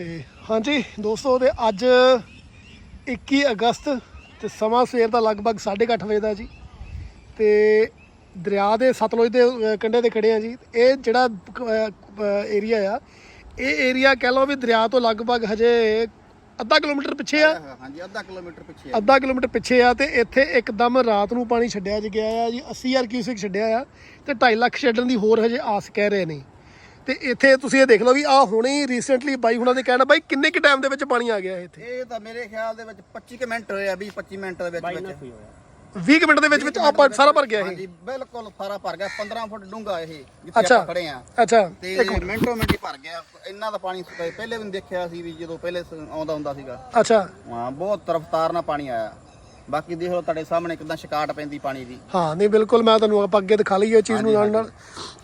ਤੇ ਹਾਂਜੀ ਦੋਸਤੋ ਤੇ ਅੱਜ 21 ਅਗਸਤ ਤੇ ਸਮਾਂ ਸਵੇਰ ਦਾ ਲਗਭਗ 8:30 ਵਜੇ ਦਾ ਜੀ। ਤੇ ਦਰਿਆ ਦੇ ਸਤਲੁਜ ਦੇ ਕੰਢੇ ਤੇ ਖੜੇ ਆ ਜੀ। ਇਹ ਜਿਹੜਾ ਏਰੀਆ ਆ ਇਹ ਏਰੀਆ ਕਹਿ ਲਓ ਵੀ ਦਰਿਆ ਤੋਂ ਲਗਭਗ ਹਜੇ ਅੱਧਾ ਕਿਲੋਮੀਟਰ ਪਿੱਛੇ ਆ। ਹਾਂਜੀ ਅੱਧਾ ਕਿਲੋਮੀਟਰ ਪਿੱਛੇ ਆ। ਅੱਧਾ ਕਿਲੋਮੀਟਰ ਪਿੱਛੇ ਆ ਤੇ ਇੱਥੇ ਇੱਕਦਮ ਰਾਤ ਨੂੰ ਪਾਣੀ ਛੱਡਿਆ ਜ ਗਿਆ ਆ ਜੀ। 80000 ਕਿਊਸਿਕ ਛੱਡਿਆ ਆ ਤੇ 2.5 ਲੱਖ ਛੱਡਣ ਦੀ ਹੋਰ ਹਜੇ ਆਸ ਕਹਿ ਰਹੇ ਨੇ। ਤੇ ਇੱਥੇ ਤੁਸੀਂ ਇਹ ਦੇਖ ਲਓ ਵੀ ਆ ਹੁਣੇ ਹੀ ਰੀਸੈਂਟਲੀ ਬਾਈ ਹੁਣਾਂ ਦੇ ਕਹਿਣਾ ਬਾਈ ਕਿੰਨੇ ਕੁ ਟਾਈਮ ਦੇ ਵਿੱਚ ਪਾਣੀ ਆ ਗਿਆ ਇੱਥੇ? ਇਹ ਤਾਂ ਮੇਰੇ ਖਿਆਲ ਦੇ ਵਿੱਚ 25 ਕੁ ਮਿੰਟ ਹੋਏ ਆ 20 25 ਮਿੰਟ ਦੇ ਵਿੱਚ ਵਿੱਚ। 20 ਕੁ ਮਿੰਟ ਦੇ ਵਿੱਚ ਵਿੱਚ ਆਪਾਂ ਸਾਰਾ ਭਰ ਗਿਆ ਇਹ? ਹਾਂਜੀ ਬਿਲਕੁਲ ਸਾਰਾ ਭਰ ਗਿਆ 15 ਫੁੱਟ ਡੂੰਘਾ ਇਹ ਜਿੱਥੇ ਅੱਛਾ। ਆਪਾਂ ਖੜੇ ਆ। ਅੱਛਾ ਤੇ ਇੱਕ ਮਿੰਟ। ਮਿੰਟੋ ਮਿੰਟ ਹੀ ਭਰ ਗਿਆ। ਇੰਨਾ ਦਾ ਪਾਣੀ ਪਹਿਲੇ ਵੀ ਨੀ ਦੇਖਿਆ ਸੀ ਵੀ ਜਦੋਂ ਪਹਿਲੇ ਸ- ਆਉਂਦਾ ਹੁੰਦਾ ਸੀਗਾ। ਅੱਛਾ। ਹਾਂ ਬਹੁਤ ਰਫ਼ਤਾਰ ਨਾਲ ਪਾਣੀ ਆਇਆ। ਬਾਕੀ ਦੇਖ ਲਓ ਤੁਹਾਡੇ ਸਾਹਮਣੇ ਕਿਦਾਂ ਸ਼ਿਕਾਟ ਪੈਂਦੀ ਪਾਣੀ ਦੀ। ਹਾਂ ਨਹੀਂ ਬਿਲਕੁਲ ਮੈਂ ਤੁਹਾਨੂੰ ਆਪਾਂ ਅੱਗੇ ਦਿਖਾ ਲਈ ਇਹ ਚੀਜ਼ ਨੂੰ ਨਾਲ ਨਾਲ।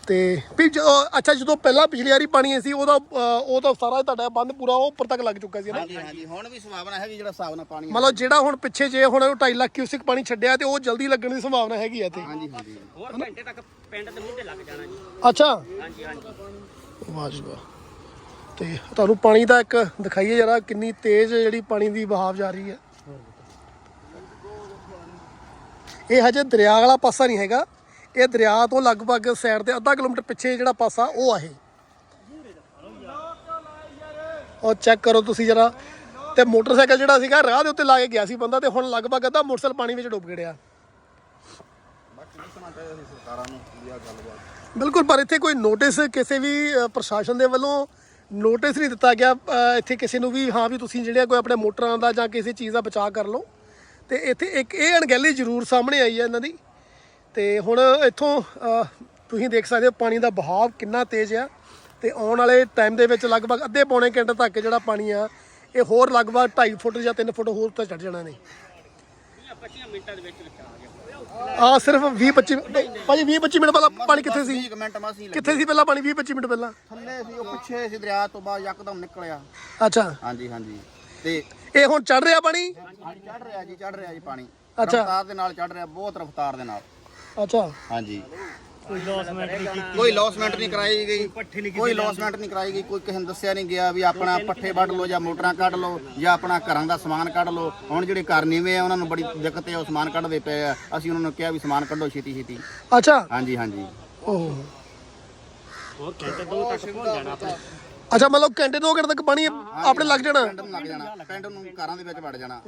ਤੇ ਵੀ ਜਦੋਂ ਅੱਛਾ ਜਦੋਂ ਪਹਿਲਾਂ ਪਿਛਲੀ ਵਾਰੀ ਪਾਣੀ ਸੀ ਉਹਦਾ ਉਹ ਤਾਂ ਸਾਰਾ ਤੁਹਾਡਾ ਬੰਦ ਪੂਰਾ ਉਹ ਉੱਪਰ ਤੱਕ ਲੱਗ ਚੁੱਕਾ ਸੀ ਨਾ? ਹਾਂਜੀ ਹਾਂਜੀ। ਹੁਣ ਵੀ ਸੰਭਾਵਨਾ ਹੈਗੀ ਜਿਹੜਾ ਹਿਸਾਬ ਨਾਲ ਪਾਣੀ ਮਤਲਬ ਜਿਹੜਾ ਹੁਣ ਪਿੱਛੇ ਜੇ ਹੁਣ 2.5 ਲੱਖ ਕਿਊਸਿਕ ਪਾਣੀ ਛੱਡਿਆ ਤੇ ਉਹ ਜਲਦੀ ਲੱਗਣ ਦੀ ਸੰਭਾਵਨਾ ਹੈਗੀ ਆ ਇੱਥੇ। ਹਾਂਜੀ ਹਾਂਜੀ। ਹੋਰ ਘੰਟੇ ਤੱਕ ਪਿੰਡ ਦੇ ਮੁੱਢੇ ਲੱਗ ਜਾਣਾ ਜੀ। ਅੱਛਾ। ਹਾਂਜੀ ਹਾਂਜੀ। ਵਾਹ ਜੀ ਵਾਹ। ਤੇ ਤੁਹਾਨੂੰ ਪਾਣੀ ਦਾ ਇੱਕ ਦਿਖਾਈਏ ਜਰਾ ਕਿੰਨੀ ਤੇਜ਼ ਜਿਹੜੀ ਪਾਣੀ ਦੀ ਵਹਾਵ ਜਾ ਰਹੀ ਹੈ। ਇਹ ਹਜੇ ਦਰਿਆ ਵਾਲਾ ਪਾਸਾ ਨਹੀਂ ਹੈਗਾ। ਇਹ ਦਰਿਆ ਤੋਂ ਲਗਭਗ ਸਾਈਡ ਤੇ ਅੱਧਾ ਕਿਲੋਮੀਟਰ ਪਿੱਛੇ ਜਿਹੜਾ ਪਾਸਾ, ਉਹ ਆ ਇਹ। ਉਹ ਚੈੱਕ ਕਰੋ ਤੁਸੀਂ ਜਰਾ। ਤੇ ਮੋਟਰਸਾਈਕਲ ਜਿਹੜਾ ਸੀਗਾ, ਰਾਹ ਦੇ ਉੱਤੇ ਲਾ ਕੇ ਗਿਆ ਸੀ ਬੰਦਾ ਤੇ ਹੁਣ ਲਗਭਗ ਅੱਧਾ ਮੋਟਰਸਾਈਕਲ ਪਾਣੀ ਵਿੱਚ ਡੁੱਬ ਗਿਆ ਬਿਲਕੁਲ, ਪਰ ਇੱਥੇ ਕੋਈ ਨੋਟਿਸ ਕਿਸੇ ਵੀ ਪ੍ਰਸ਼ਾਸਨ ਦੇ ਵੱਲੋਂ ਨੋਟਿਸ ਨਹੀਂ ਦਿੱਤਾ ਗਿਆ। ਇੱਥੇ ਕਿਸੇ ਨੂੰ ਵੀ, ਹਾਂ ਵੀ ਤੁਸੀਂ ਜਿਹੜੇ ਕੋਈ ਆਪਣੇ ਮੋਟਰਾਂ ਦਾ ਜਾਂ ਕਿਸੇ ਚੀਜ਼ ਦਾ ਬਚਾਅ ਕਰ ਲਓ। ਤੇ ਇੱਥੇ ਇੱਕ ਇਹ ਅਣਗਹਿਲੀ ਜ਼ਰੂਰ ਸਾਹਮਣੇ ਆਈ ਹੈ ਇਹਨਾਂ ਦੀ। ਤੇ ਹੁਣ ਇੱਥੋਂ ਤੁਸੀਂ ਦੇਖ ਸਕਦੇ ਹੋ ਪਾਣੀ ਦਾ ਬਹਾਵ ਕਿੰਨਾ ਤੇਜ਼ ਆ। ਤੇ ਆਉਣ ਵਾਲੇ ਟਾਈਮ ਦੇ ਵਿੱਚ ਲਗਭਗ ਅੱਧੇ ਪੌਣੇ ਘੰਟੇ ਤੱਕ ਜਿਹੜਾ ਪਾਣੀ ਆ ਇਹ ਹੋਰ ਲਗਭਗ 2.5 ਫੁੱਟ ਜਾਂ 3 ਫੁੱਟ ਹੋਰ ਉੱਤੇ ਚੜ ਜਾਣਾ ਨੇ। 25 ਮਿੰਟਾਂ ਦੇ ਵਿੱਚ ਵਿੱਚ ਆ ਸਿਰਫ 20 25 ਭਾਜੀ 20 25 ਮਿੰਟ ਪਹਿਲਾਂ ਪਾਣੀ ਕਿੱਥੇ ਸੀ? 20 ਮਿੰਟ ਮਾਸੀ ਕਿੱਥੇ ਸੀ ਪਹਿਲਾਂ ਪਾਣੀ 20 25 ਮਿੰਟ ਪਹਿਲਾਂ? ਥੱਲੇ ਸੀ ਉਹ ਪਿੱਛੇ ਸੀ ਦਰਿਆ ਤੋਂ ਬਾਅਦ ਯਕਦਮ ਨਿਕਲਿਆ। ਅੱਛਾ। ਹਾਂਜੀ ਹਾਂਜੀ। ਤੇ ਇਹ ਹੁਣ ਚੜ ਰਿਹਾ ਪਾਣੀ? ਹਾਂਜੀ ਚੜ ਰਿਹਾ ਜੀ ਚੜ ਰਿਹਾ ਜੀ ਪਾਣੀ। ਅੱਛਾ। ਰਫ਼ਤਾਰ ਦੇ ਨਾਲ ਚੜ ਰਿਹਾ ਬਹੁਤ ਰਫ਼ਤਾਰ ਦੇ ਨਾਲ। ਅੱਛਾ। ਹਾਂਜੀ। ਕੋਈ ਲੌਸਮੈਂਟ ਨਹੀਂ ਕੀਤੀ। ਕੋਈ ਲੌਸਮੈਂਟ ਨਹੀਂ ਕਰਾਈ ਗਈ। ਕੋਈ ਲੌਸਮੈਂਟ ਨਹੀਂ ਕਰਾਈ ਗਈ। ਕੋਈ ਕਿਸੇ ਨੂੰ ਦੱਸਿਆ ਨਹੀਂ ਗਿਆ ਵੀ ਆਪਣਾ ਪੱਠੇ ਵੱਢ ਲਓ ਜਾਂ ਮੋਟਰਾਂ ਕੱਢ ਲਓ ਜਾਂ ਆਪਣਾ ਘਰਾਂ ਦਾ ਸਮਾਨ ਕੱਢ ਲਓ। ਹੁਣ ਜਿਹੜੇ ਘਰ ਨੀਵੇਂ ਆ ਉਹਨਾਂ ਨੂੰ ਬੜੀ ਦਿੱਕਤ ਹੈ ਉਹ ਸਮਾਨ ਕੱਢਦੇ ਪਏ ਆ। ਅਸੀਂ ਉਹਨਾਂ ਨੂੰ ਕਿਹਾ ਵੀ ਸਮਾਨ ਕੱਢੋ ਛੇਤੀ ਛੇਤੀ। ਅੱਛਾ। ਹਾਂਜੀ ਹਾਂਜੀ। ਓਹ। ਹੋਰ ਘੰਟੇ ਦੋ ਤੱਕ ਪਹੁੰਚ ਜਾਣਾ ਆਪਣੇ ਅੱਛਾ ਮਤਲਬ ਘੰਟੇ ਦੋ ਘੰਟੇ ਤੱਕ ਪਾਣੀ ਆਪਣੇ ਲੱਗ ਜਾਣਾ? ਪਿੰਡ ਨੂੰ ਲੱਗ ਜਾਣਾ। ਪਿੰਡ ਨੂੰ ਘਰਾਂ ਦੇ ਵਿੱਚ ਵੜ ਜਾਣਾ।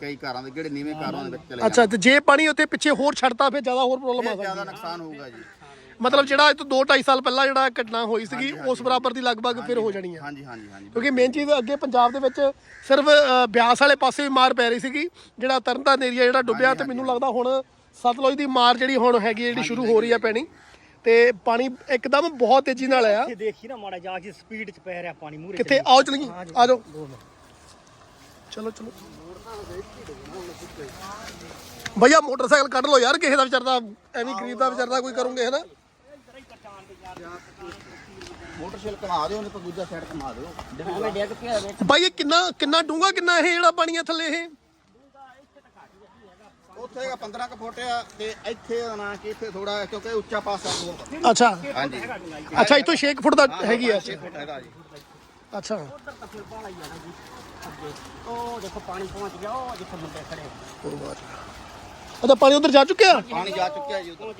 ਕਈ ਘਰਾਂ ਦੇ ਜਿਹੜੇ ਨੀਵੇਂ ਘਰਾਂ ਦੇ ਵਿੱਚ ਚਲੇ ਅੱਛਾ ਤੇ ਜੇ ਪਾਣੀ ਉੱਥੇ ਪਿੱਛੇ ਹੋਰ ਛੱਡਤਾ ਫਿਰ ਜ਼ਿਆਦਾ ਹੋਰ ਪ੍ਰੋਬਲਮ ਆ ਜਾਣਾ ਸਕਦੀ ਜ਼ਿਆਦਾ ਨੁਕਸਾਨ ਹੋਊਗਾ ਜੀ। ਮਤਲਬ ਜਿਹੜਾ ਇਹ ਤੋਂ 2 2.5 ਸਾਲ ਪਹਿਲਾਂ ਜਿਹੜਾ ਘਟਨਾ ਹੋਈ ਸੀਗੀ ਉਸ ਬਰਾਬਰ ਦੀ ਲਗਭਗ ਫਿਰ ਹੋ ਜਾਣੀ ਆ ਹਾਂਜੀ ਹਾਂਜੀ ਹਾਂਜੀ। ਕਿਉਂਕਿ ਮੇਨ ਚੀਜ਼ ਅੱਗੇ ਪੰਜਾਬ ਦੇ ਵਿੱਚ ਸਿਰਫ ਬਿਆਸ ਵਾਲੇ ਪਾਸੇ ਵੀ ਮਾਰ ਪੈ ਰਹੀ ਸੀਗੀ। ਜਿਹੜਾ ਤਰਨਤਾਰਨ ਏਰੀਆ ਜਿਹੜਾ ਡੁੱਬਿਆ ਤੇ ਮੈਨੂੰ ਲੱਗਦਾ ਹੁਣ ਸਤਲੁਜ ਦੀ ਮਾਰ ਜਿਹੜੀ ਹੁਣ ਹੈਗੀ ਹੈ, ਜਿਹੜੀ ਸ਼ੁਰੂ ਹੋ ਰਹੀ ਆ ਪੈਣੀ। ਤੇ ਪਾਣੀ ਇੱਕਦਮ ਬਹੁਤ ਤੇਜ਼ੀ ਨਾਲ ਆਇਆ। ਇਹ ਦੇਖੀ ਨਾ ਮਾੜਾ ਜਾ ਕੇ ਸਪੀਡ 'ਚ ਪੈ ਰਿਹਾ ਪਾਣੀ ਮੂਰੇ ਕਿੱਥੇ? ਆਓ ਚਲੀਏ। ਆ ਜਾਓ। ਚਲੋ ਚਲੋ। ਭਈਆ ਮੋਟਰਸਾਈਕਲ ਕੱਢ ਲਓ ਯਾਰ ਕਿਸੇ ਦਾ ਵਿਚਾਰਦਾ ਐਵੇਂ ਗਰੀਬ ਦਾ ਵਿਚਾਰਦਾ ਕੋਈ ਕਰੋਗੇ ਹੈ ਨਾ ਮੋਟਰਸਾਈਕਲ ਘੁਮਾ ਦਿਓ ਨਹੀਂ ਤਾਂ ਦੂਜਾ ਸਾਈਡ ਘੁਮਾ ਦਿਓ। ਇਹ ਕਿੰਨਾ ਕਿੰਨਾ ਡੂੰਗਾ ਕਿੰਨਾ ਇਹ ਜਿਹੜਾ ਪਾਣੀ ਆ ਥੱਲੇ ਇਹ? ਉੱਥੇ ਹੈਗਾ 15 ਕੁ ਫੁੱਟ ਆ ਤੇ ਇੱਥੇ ਦਾ ਨਾ ਕਿ ਇੱਥੇ ਥੋੜਾ ਕਿਉਂਕਿ ਉੱਚਾ ਪਾਸਾ ਬਹੁਤ। ਅੱਛਾ। ਹਾਂਜੀ। ਅੱਛਾ ਇਤੋਂ 6 ਫੁੱਟ ਦਾ ਹੈਗੀ ਆ। 6 ਫੁੱਟ ਹੈਗਾ ਜੀ। ਅੱਛਾ। ਉਹ ਦੇਖੋ ਪਾਣੀ ਪਹੁੰਚ ਗਿਆ ਉਹ ਜਿੱਥੇ ਮੁੰਡੇ ਖੜੇ ਅੱਛਾ ਪਾਣੀ ਉਧਰ ਜਾ ਚੁੱਕਿਆ? ਪਾਣੀ ਜਾ ਚੁੱਕਿਆ ਜੀ ਉੱਧਰ।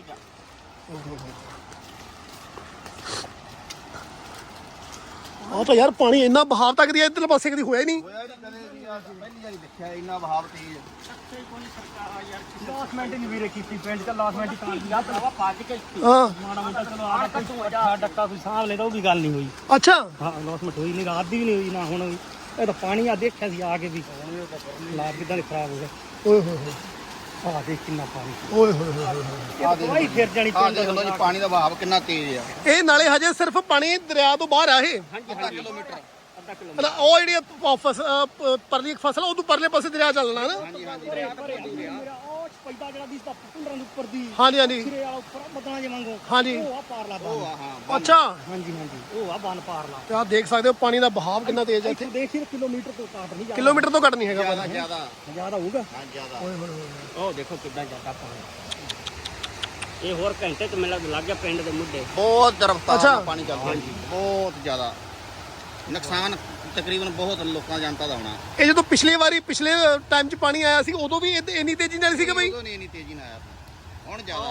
ਗਿਆ ਆਹ ਤਾਂ ਯਾਰ ਪਾਣੀ ਇੰਨਾ ਬਹਾਵ ਤੱਕ ਦੀ ਇਧਰਲੇ ਪਾਸੇ ਕਦੀ ਹੋਇਆ ਹੀ ਨਹੀਂ। ਹੋਇਆ ਨਹੀਂ ਕਦੇ ਵੀ ਆ ਪਹਿਲੀ ਵਾਰੀ ਦੇਖਿਆ ਇੰਨਾ ਵਹਾਵ ਤੇਜ਼। ਲੌਸਮੈਂਟ ਨਹੀਂ ਵੀਰੇ ਕੀਤੀ ਪਿੰਡ 'ਚ ਲੌਸਮੈਂਟ ਹੀ ਤਾਂ ਦੀ ਆ ਭਰਾਵਾ ਭੱਜ ਕੇ ਹਾਂ। ਮਾੜਾ ਮੋਟਾ ਚਲੋ ਆ ਡੱਕਾ ਤੂੰ ਜਾ ਡੱਕਾ ਕੋਈ ਸਾਂਭ ਲੈ ਤਾਂ ਉਹ ਵੀ ਗੱਲ ਨਹੀਂ ਹੋਈ। ਅੱਛਾ। ਹਾਂ ਲੌਸਮੈਂਟ ਹੋਈ ਨਹੀਂ ਰਾਤ ਦੀ ਵੀ ਨਹੀਂ ਹੋਈ ਨਾ ਹੁਣ ਇਹ ਤਾਂ ਪਾਣੀ ਆ ਦੇਖਿਆ ਸੀ ਆ ਕੇ ਵੀ। ਕਿਦਾਂ ਦੇ ਖਰਾਬ ਹੋ ਗਏ। ਓਏ ਹੋਏ ਹੋਏ। ਆ ਦੇਖ ਕਿੰਨਾ ਪਾਣੀ ਓਏ ਹੋਏ ਹੋਏ ਹੋਏ ਆ ਦਵਾਈ ਫਿਰ ਜਾਣੀ ਆ ਦੇਖ ਲਓ ਜੀ ਪਾਣੀ ਦਾ ਵਹਾਵ ਕਿੰਨਾ ਤੇਜ਼ ਆ। ਇਹ ਨਾਲੇ ਹਜੇ ਸਿਰਫ ਪਾਣੀ ਦਰਿਆ ਤੋਂ ਬਾਹਰ ਆ ਇਹ। ਅੱਧਾ ਕਿਲੋਮੀਟਰ। ਅੱਧਾ ਕਿਲੋ ਮਤਲਬ ਉਹ ਜਿਹੜੀ ਆ ਫਸ ਅ, ਪ- ਪਰਲੀ ਇੱਕ ਫਸਲ ਆ, ਉਹ ਤੋਂ ਪਰਲੇ ਪਾਸੇ ਦਰਿਆ ਚੱਲਣਾ ਨਾ। ਪੈਦਾ ਜਿਹੜਾ ਦੀ ਤਾਂ ਪੁੰਡਰਾਂ ਦੇ ਉੱਪਰ ਦੀ ਹਾਂਜੀ ਹਾਂਜੀ। ਸਿਰੇ ਵਾਲਾ ਉੱਪਰ ਬਦਲਾਂ ਜੇ ਮੰਗੋ ਹਾਂਜੀ। ਉਹ ਆ ਪਾਰਲਾ ਬਾਨ ਹਾਂ ਅੱਛਾ। ਹਾਂਜੀ ਹਾਂਜੀ। ਉਹ ਆ ਬਾਨ ਪਾਰਲਾ ਤੇ ਆਹ ਦੇਖ ਸਕਦੇ ਹੋ ਪਾਣੀ ਦਾ ਬਹਾਵ ਕਿੰਨਾ ਤੇਜ਼ ਹੈ ਇੱਥੇ। ਇੱਥੇ ਦੇਖੀ ਕਿਲੋਮੀਟਰ ਤੋਂ ਘੱਟ ਨਹੀਂ ਜਾ ਕਿਲੋਮੀਟਰ ਤੋਂ ਘੱਟ ਨਹੀਂ ਹੈਗਾ ਜ਼ਿਆਦਾ ਜ਼ਿਆਦਾ। ਜ਼ਿਆਦਾ ਹੋਊਗਾ? ਹਾਂ ਜ਼ਿਆਦਾ। ਓਏ ਹੋਏ ਹੋਏ ਉਹ ਦੇਖੋ ਕਿੱਦਾਂ ਜਾਂਦਾ ਪਾਣੀ। ਇਹ ਹੋਰ ਘੰਟੇ ਚ ਮਿਲ ਲੱਗ ਗਿਆ ਪਿੰਡ ਦੇ ਮੁੱਢੇ ਬਹੁਤ ਰਫ਼ਤਾਰ ਅੱਛਾ। ਨਾਲ ਪਾਣੀ ਚੱਲਦਾ ਜੀ ਬਹੁਤ ਜ਼ਿਆਦਾ। ਨੁਕਸਾਨ ਤਕਰੀਬਨ ਬਹੁਤ ਲੋਕਾਂ ਜਨਤਾ ਦਾ ਹੋਣਾ। ਇਹ ਜਦੋਂ ਪਿਛਲੀ ਵਾਰੀ ਪਿਛਲੇ ਟਾਈਮ 'ਚ ਪਾਣੀ ਆਇਆ ਸੀ ਉਦੋਂ ਵੀ ਇਹ- ਇੰਨੀ ਤੇਜ਼ੀ ਨਾਲ ਸੀਗਾ ਬਈ? ਉਦੋਂ ਨਹੀਂ ਇੰਨੀ ਤੇਜ਼ੀ ਨਾਲ ਆਇਆ ਹੁਣ ਜ਼ਿਆਦਾ